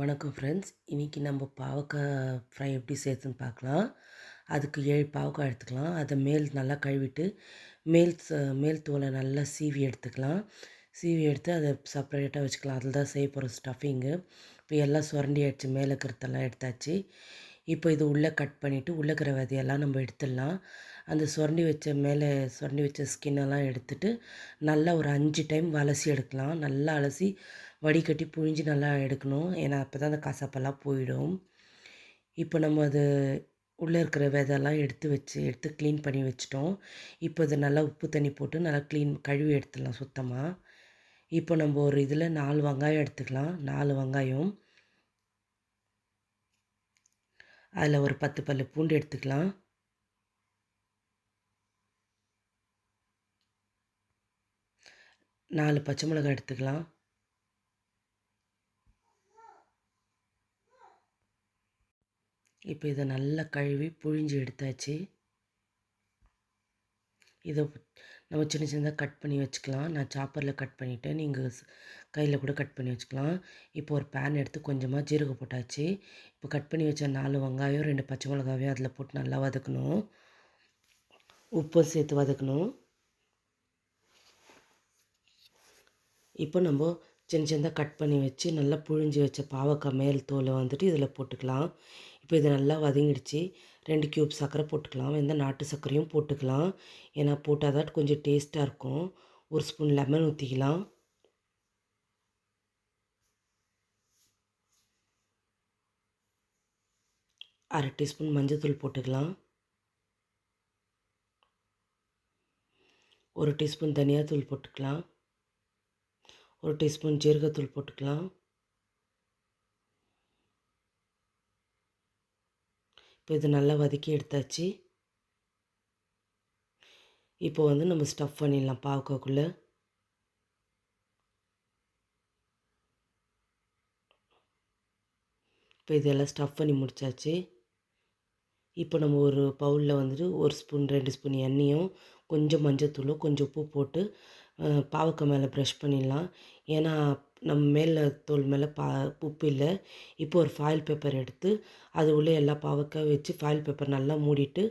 வணக்கம் ஃப்ரெண்ட்ஸ் இன்றைக்கி நம்ம பாவக்காய் ஃப்ரை எப்படி சேர்த்துன்னு பார்க்கலாம். அதுக்கு ஏழு பாவக்காய் எடுத்துக்கலாம். அதை மேல் நல்லா கழுவிட்டு மேல் மேல் தோலை நல்லா சீவி எடுத்துக்கலாம். சீவி எடுத்து அதை செப்பரேட்டாக வச்சுக்கலாம். அதில் தான் செய்ய போகிற ஸ்டஃபிங்கு இப்போ எல்லாம் சுரண்டி ஆயிடுச்சு. மேலே இருக்கிறதெல்லாம் எடுத்தாச்சு. இப்போ இது உள்ளே கட் பண்ணிவிட்டு உள்ளே இருக்கிற விதையெல்லாம் நம்ம எடுத்துடலாம். அந்த சுரண்டி வச்ச மேலே சுரண்டி வச்ச ஸ்கின்னெல்லாம் எடுத்துகிட்டு நல்லா ஒரு அஞ்சு டைம் அலசி எடுக்கலாம். நல்லா அலசி வடிகட்டி புழிஞ்சு நல்லா எடுக்கணும். ஏன்னா அப்போ தான் அந்த கசப்பெல்லாம் போயிடும். இப்போ நம்ம அது உள்ளே இருக்கிற விதெல்லாம் எடுத்து வச்சு எடுத்து க்ளீன் பண்ணி வச்சிட்டோம். இப்போ இதை நல்லா உப்பு தண்ணி போட்டு நல்லா க்ளீன் கழுவி எடுத்துடலாம் சுத்தமாக இப்போ நம்ம ஒரு இதில் நாலு வெங்காயம் எடுத்துக்கலாம். நாலு வெங்காயம். அதில் ஒரு பத்து பல் பூண்டு எடுத்துக்கலாம். நாலு பச்சை மிளகாய் எடுத்துக்கலாம். இப்போ இதை நல்லா கழுவி புழிஞ்சு எடுத்தாச்சு. இதை நம்ம சின்ன சின்னதாக கட் பண்ணி வச்சுக்கலாம். நான் சாப்பரில் கட் பண்ணிவிட்டேன் நீங்கள் கையில் கூட கட் பண்ணி வச்சுக்கலாம். இப்போ ஒரு பேன் எடுத்து கொஞ்சமாக ஜீரகம் போட்டாச்சு. இப்போ கட் பண்ணி வச்ச நாலு வெங்காயம் ரெண்டு பச்சை மிளகாவையும் அதில் போட்டு நல்லா வதக்கணும். உப்பும் சேர்த்து வதக்கணும். இப்போ நம்ம சின்ன சின்னதாக கட் பண்ணி வச்சு நல்லா புழிஞ்சு வச்ச பாவக்காய் மேல் தோலை வந்துட்டு இதில் போட்டுக்கலாம். இப்போ இது நல்லா வதங்கிடுச்சு. ரெண்டு க்யூப் சர்க்கரை போட்டுக்கலாம். எந்த நாட்டு சர்க்கரையும் போட்டுக்கலாம். ஏன்னா போட்டால் தான் கொஞ்சம் டேஸ்ட்டாக இருக்கும். ஒரு ஸ்பூன் லெமன் ஊற்றிக்கலாம் அரை டீஸ்பூன் மஞ்சத்தூள் போட்டுக்கலாம். ஒரு டீஸ்பூன் தனியாத்தூள் போட்டுக்கலாம். ஒரு டீஸ்பூன் ஜீரகத்தூள் போட்டுக்கலாம். இப்போ இது நல்லா வதக்கி எடுத்தாச்சு. இப்போ வந்து நம்ம ஸ்டஃப் பண்ணிடலாம் பாவக்காய்க்குள்ளே இப்போ இதெல்லாம் ஸ்டஃப் பண்ணி முடித்தாச்சு இப்போ நம்ம ஒரு பவுலில் வந்துட்டு ஒரு ஸ்பூன் ரெண்டு ஸ்பூன் எண்ணெயும் கொஞ்சம் மஞ்சத்தூளும் கொஞ்சம் உப்பு போட்டு பாவக்காய் மேலே ப்ரெஷ் பண்ணிடலாம். ஏன்னா நம்ம மேலே தோல் மேலே பா உப்பு இல்லை. இப்போ ஒரு ஃபாயில் பேப்பர் எடுத்து அது உள்ளே எல்லா பாவக்காய் வச்சு ஃபாயில் பேப்பர் நல்லா மூடிட்டு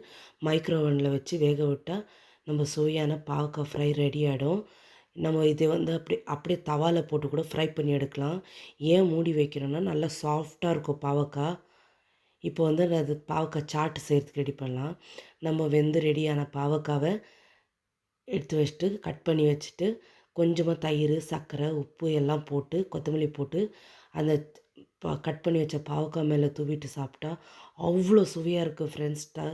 மைக்ரோவனில் வச்சு வேக விட்டால் நம்ம சுவையான பாவக்காய் ஃப்ரை ரெடி ஆகிடும் நம்ம இதை வந்து அப்படி அப்படியே தவாவில் போட்டு கூட ஃப்ரை பண்ணி எடுக்கலாம். ஏன் மூடி வைக்கிறோன்னா நல்லா சாஃப்டாக இருக்கும் பாவக்காய் இப்போ வந்து அது பாவக்காய் சாட்டு செய்கிறதுக்கு ரெடி பண்ணலாம். நம்ம வெந்து ரெடியான பாவக்காவை எடுத்து வச்சுட்டு கட் பண்ணி வச்சுட்டு கொஞ்சமாக தயிர் சர்க்கரை உப்பு எல்லாம் போட்டு கொத்தமல்லி போட்டு அந்த கட் பண்ணி வச்ச பாவக்காய் மேலே தூவிட்டு சாப்பிட்டா அவ்வளோ சுவையாக இருக்குது ஃப்ரெண்ட்ஸ்